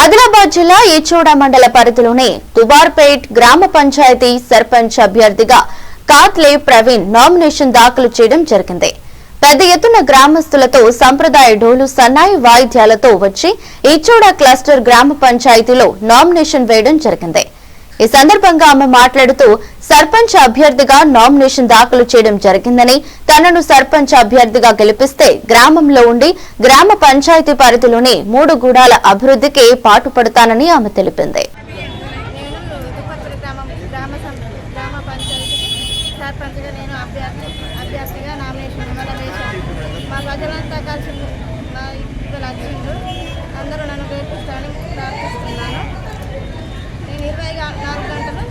ఆదిలాబాద్ జిల్లా ఈచోడ మండల పరిధిలోని దుబార్పేట్ గ్రామ పంచాయతీ సర్పంచ్ అభ్యర్థిగా కాత్లే ప్రవీణ్ నామినేషన్ దాఖలు చేయడం జరిగింది. పెద్ద ఎత్తున గ్రామస్తులతో సంప్రదాయ డోలు సన్నాయి వాయిద్యాలతో వచ్చి ఈచోడ క్లస్టర్ గ్రామ పంచాయతీలో నామినేషన్ వేయడం జరిగింది. ఈ సందర్భంగా ఆమె మాట్లాడుతూ సర్పంచ్ అభ్యర్థిగా నామినేషన్ దాఖలు చేయడం జరిగిందని తనను సర్పంచ్ అభ్యర్థిగా గెలిపిస్తే గ్రామంలో ఉండి గ్రామ పంచాయతీ పరిధిలోని మూడు గూడాల అభివృద్ధికి పాటుపడతానని ఆమె తెలిపింది. అందరూ నన్ను గ్రామం గ్రామ సం- గ్రామ పంచాయతీకి సర్పంచ్గా నేను అభ్యర్థి అభ్యర్థిగా నామినేషన్ ఇవ్వడం వేశాను మా ప్రజలంతా కలిసి నా ఇక్కడ వచ్చిండ్రు అందరూ నన్ను గెలిపిస్తారని ప్రార్థిస్తున్నాను నేను ఇరవై గా- నాలుగు గంటలు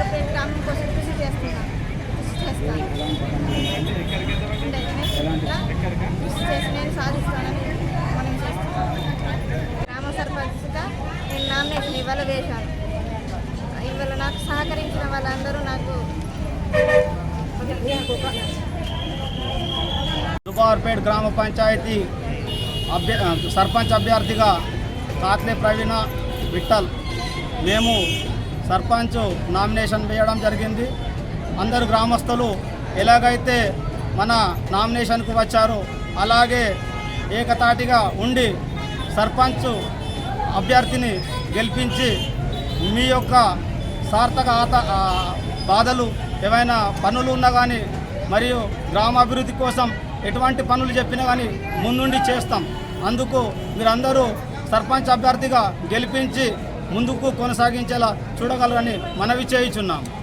దుప్పట్పేట గ్రామం కోసం కృషి చేస్తున్నాను కృషి చేస్తాను కృషి చేసి నేను సాధిస్తానని మనం చేస్తున్నాను గ్రామ సర్పంచ్గా నేను నామినేషన్ ఇవాళ వేశాను ఇవాళ నాకు సహకరించిన వాళ్ళందరూ నాకు దుబార్పేట్ గ్రామ పంచాయతీ అభ్య సర్పంచ్ అభ్యర్థిగా కాత్లే ప్రవీణ విఠల్. మేము సర్పంచ్ నామినేషన్ వేయడం జరిగింది. అందరు గ్రామస్తులు ఎలాగైతే మన నామినేషన్కు వచ్చారో అలాగే ఏకతాటిగా ఉండి సర్పంచ్ అభ్యర్థిని గెలిపించి మీ యొక్క సార్థక ఆత బాధలు ఏవైనా పనులు ఉన్నా కానీ మరియు గ్రామాభివృద్ధి కోసం ఎటువంటి పనులు చెప్పినా కానీ ముందుండి చేస్తాం. అందుకు మీరందరూ సర్పంచ్ అభ్యర్థిగా గెలిపించి ముందుకు కొనసాగించేలా చూడగలరని మనవి చేయుచున్నాము